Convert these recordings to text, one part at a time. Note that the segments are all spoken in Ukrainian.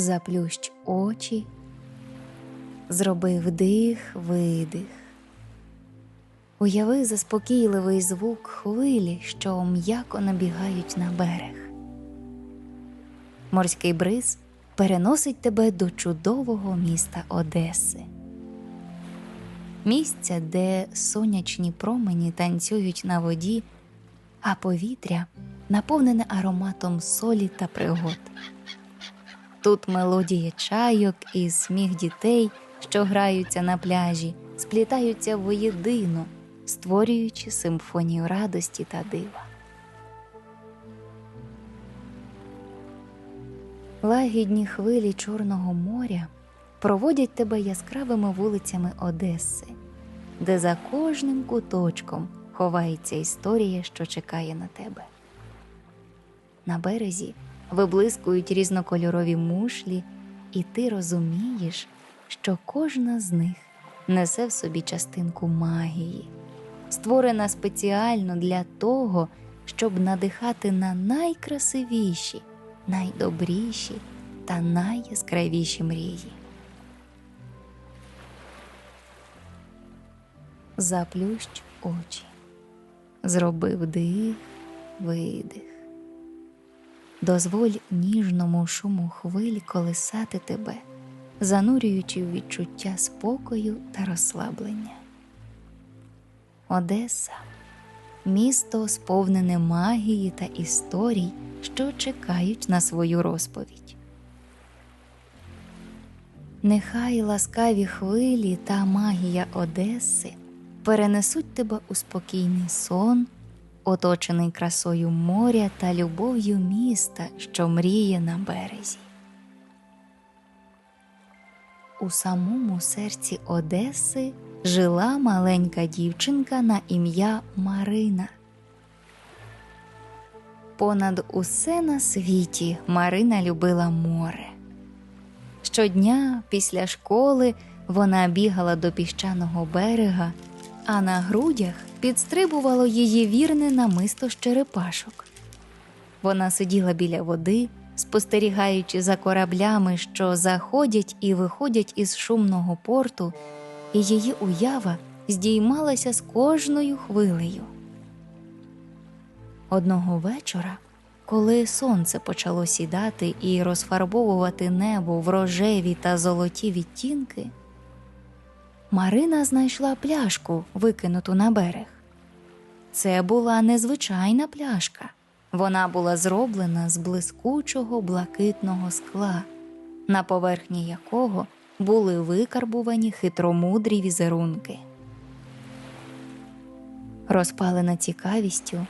Заплющ очі, зроби вдих, видих. Уяви заспокійливий звук хвилі, що м'яко набігають на берег. Морський бриз переносить тебе до чудового міста Одеси. Місця, де сонячні промені танцюють на воді, а повітря наповнене ароматом солі та пригод. Тут мелодія чайок і сміх дітей, що граються на пляжі, сплітаються воєдино, створюючи симфонію радості та дива. Лагідні хвилі Чорного моря проводять тебе яскравими вулицями Одеси, де за кожним куточком ховається історія, що чекає на тебе. На березі виблискують різнокольорові мушлі, і ти розумієш, що кожна з них несе в собі частинку магії, створена спеціально для того, щоб надихати на найкрасивіші, найдобріші та найяскравіші мрії. Заплющ очі, зроби вдих, видих. Дозволь ніжному шуму хвиль колисати тебе, занурюючи в відчуття спокою та розслаблення. Одеса місто сповнене магії та історій, що чекають на свою розповідь. Нехай ласкаві хвилі та магія Одеси перенесуть тебе у спокійний сон оточений красою моря та любов'ю міста, що мріє на березі. У самому серці Одеси жила маленька дівчинка на ім'я Марина. Понад усе на світі Марина любила море. Щодня після школи вона бігала до піщаного берега, а на грудях підстрибувало її вірне намисто з черепашок. Вона сиділа біля води, спостерігаючи за кораблями, що заходять і виходять із шумного порту, і її уява здіймалася з кожною хвилею. Одного вечора, коли сонце почало сідати і розфарбовувати небо в рожеві та золоті відтінки, Марина знайшла пляшку, викинуту на берег. Це була незвичайна пляшка. Вона була зроблена з блискучого блакитного скла, на поверхні якого були викарбувані хитромудрі візерунки. Розпалена цікавістю,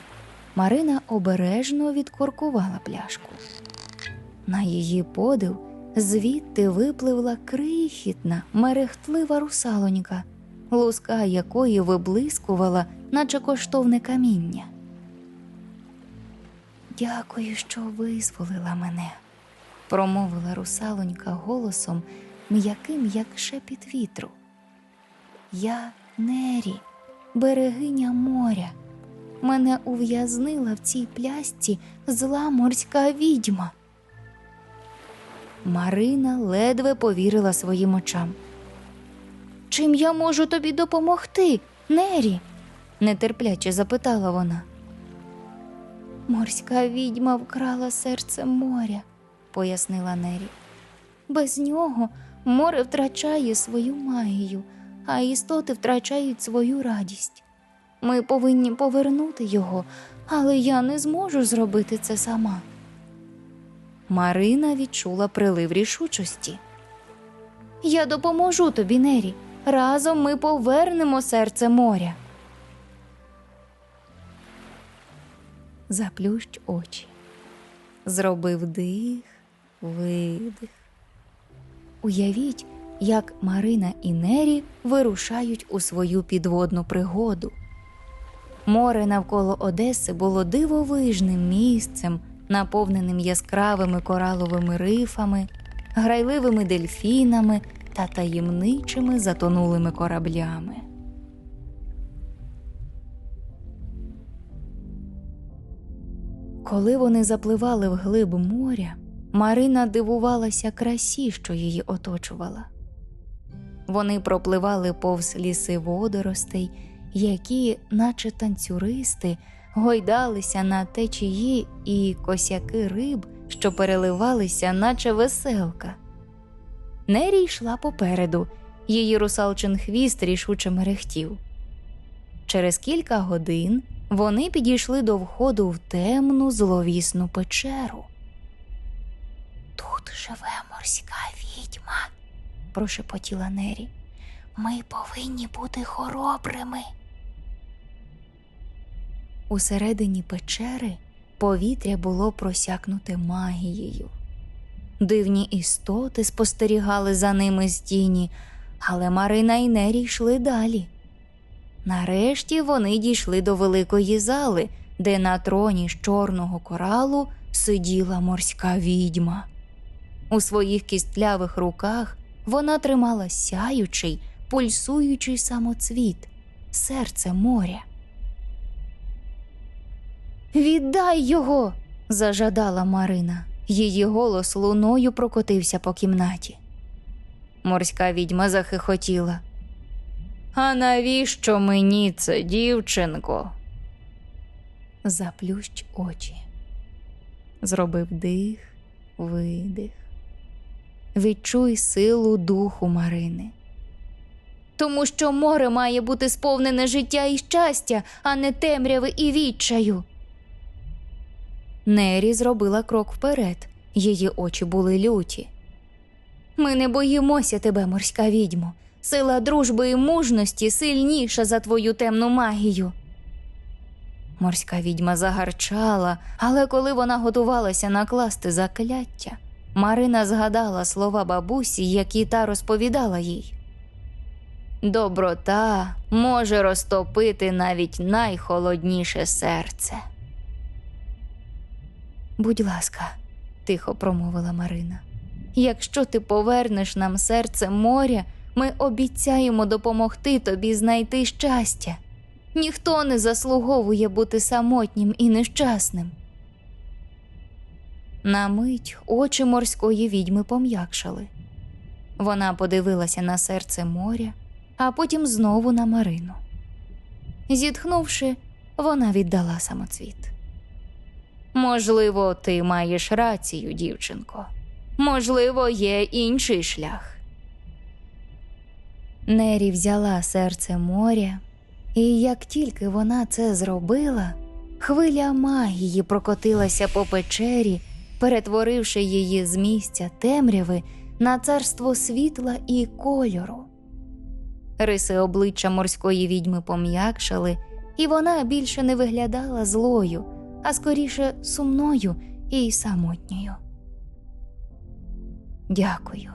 Марина обережно відкоркувала пляшку. На її подив звідти випливла крихітна, мерехтлива русалонька, луска якої виблискувала, наче коштовне каміння. Дякую, що визволила мене, промовила русалонька голосом, м'яким, як шепіт вітру. Я Нері, берегиня моря. Мене ув'язнила в цій плясці зла морська відьма. Марина ледве повірила своїм очам. Чим я можу тобі допомогти, Нері? нетерпляче запитала вона. Морська відьма вкрала серце моря, пояснила Нері. Без нього море втрачає свою магію, а істоти втрачають свою радість. Ми повинні повернути його, але я не зможу зробити це сама. Марина відчула прилив рішучості. Я допоможу тобі, Нері. Разом ми повернемо серце моря. Заплющ очі. Зроби вдих, видих. Уявіть, як Марина і Нері вирушають у свою підводну пригоду. Море навколо Одеси було дивовижним місцем, наповненим яскравими кораловими рифами, грайливими дельфінами та таємничими затонулими кораблями. Коли вони запливали в глиб моря, Марина дивувалася красі, що її оточувала. Вони пропливали повз ліси водоростей, які, наче танцюристи, гойдалися на течії і косяки риб, що переливалися, наче веселка. Нері йшла попереду, її русалчин хвіст рішуче мерехтів. Через кілька годин вони підійшли до входу в темну зловісну печеру. Тут живе морська відьма, прошепотіла Нері. Ми повинні бути хоробрими. Усередині печери повітря було просякнуте магією. Дивні істоти спостерігали за ними з тіні, але Марина і Нері йшли далі. Нарешті вони дійшли до великої зали, де на троні з чорного коралу сиділа морська відьма. У своїх кістлявих руках вона тримала сяючий, пульсуючий самоцвіт, серце моря. Віддай його. зажадала Марина. Її голос луною прокотився по кімнаті. Морська відьма захихотіла. А навіщо мені це, дівчинко? Заплющ очі. Зробив дих, видих. Відчуй силу духу Марини. Тому що море має бути сповнене життя і щастя, а не темряви і відчаю. Нері зробила крок вперед, її очі були люті. Ми не боїмося тебе, морська відьмо. Сила дружби і мужності сильніша за твою темну магію. Морська відьма загарчала, але коли вона готувалася накласти закляття, Марина згадала слова бабусі, які та розповідала їй. Доброта може розтопити навіть найхолодніше серце. Будь ласка, тихо промовила Марина. Якщо ти повернеш нам серце моря, ми обіцяємо допомогти тобі знайти щастя. Ніхто не заслуговує бути самотнім і нещасним. На мить очі морської відьми пом'якшали. Вона подивилася на серце моря, а потім знову на Марину. Зітхнувши, вона віддала самоцвіт. Можливо, ти маєш рацію, дівчинко. Можливо, є інший шлях. Нері взяла серце моря, і як тільки вона це зробила, хвиля магії прокотилася по печері, перетворивши її з місця темряви на царство світла і кольору. Риси обличчя морської відьми пом'якшали, і вона більше не виглядала злою, а скоріше сумною і самотньою. Дякую,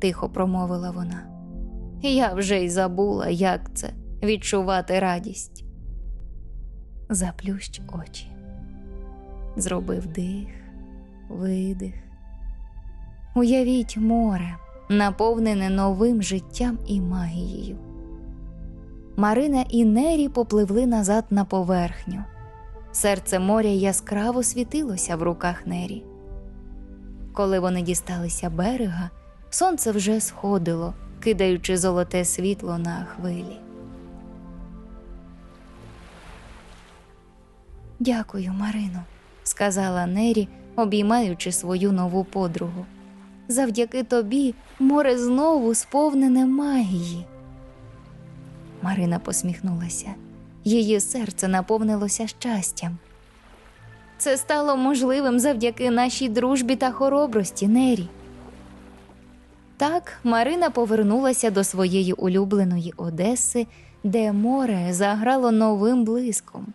тихо промовила вона. Я вже й забула, як це відчувати радість. Заплющ очі, зробив дих, видих. Уявіть море, наповнене новим життям і магією. Марина і Нері попливли назад на поверхню. Серце моря яскраво світилося в руках Нері. Коли вони дісталися берега, сонце вже сходило, кидаючи золоте світло на хвилі. Дякую, Марино, сказала Нері, обіймаючи свою нову подругу. Завдяки тобі море знову сповнене магії. Марина посміхнулася. Її серце наповнилося щастям. Це стало можливим завдяки нашій дружбі та хоробрості Нері. Так Марина повернулася до своєї улюбленої Одеси, де море заграло новим блиском.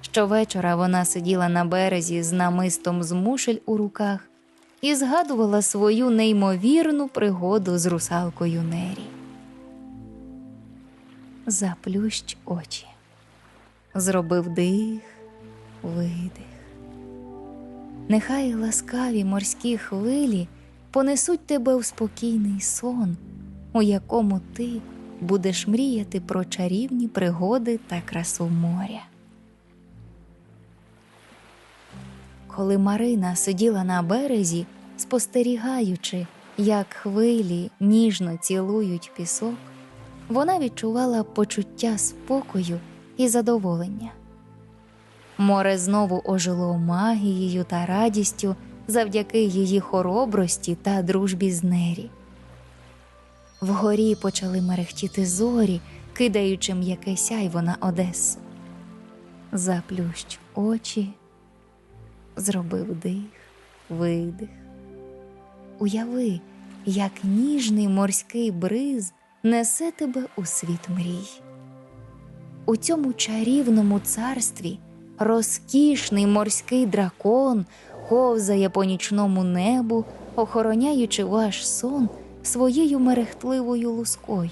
Щовечора вона сиділа на березі з намистом з мушель у руках і згадувала свою неймовірну пригоду з русалкою Нері. Заплющ очі, зробив дих, видих. Нехай ласкаві морські хвилі понесуть тебе в спокійний сон, у якому ти будеш мріяти про чарівні пригоди та красу моря. коли Марина сиділа на березі, спостерігаючи, як хвилі ніжно цілують пісок, вона відчувала почуття спокою і задоволення. Море знову ожило магією та радістю завдяки її хоробрості та дружбі з Нері. Вгорі почали мерехтіти зорі, кидаючи м'яке сяйво на Одесу. Заплющ очі, зробив дих, видих. Уяви, як ніжний морський бриз несе тебе у світ мрій. У цьому чарівному царстві розкішний морський дракон ковзає по нічному небу, охороняючи ваш сон своєю мерехтливою лускою.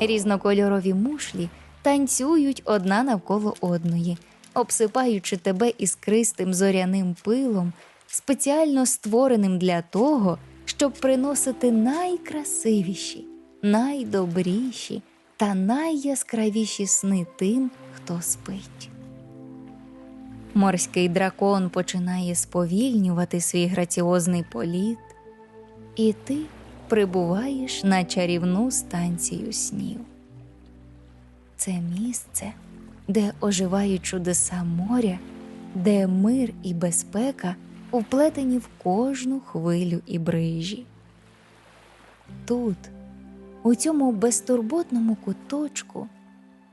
Різнокольорові мушлі танцюють одна навколо одної, обсипаючи тебе іскристим зоряним пилом, спеціально створеним для того, щоб приносити найкрасивіші, найдобріші та найяскравіші сни тим, хто спить. Морський дракон починає сповільнювати свій граціозний політ, і ти прибуваєш на чарівну станцію снів. Це місце, де оживають чудеса моря, де мир і безпека вплетені в кожну хвилю і брижі. Тут, у цьому безтурботному куточку,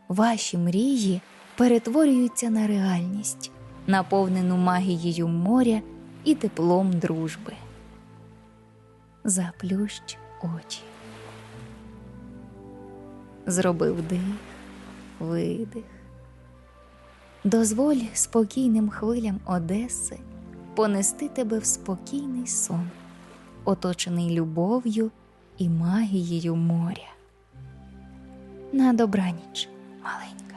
ваші мрії перетворюються на реальність, наповнену магією моря і теплом дружби. Заплющ очі. Зробив дих, видих. Дозволь спокійним хвилям Одеси понести тебе в спокійний сон, оточений любов'ю і магією моря. На добраніч, маленька.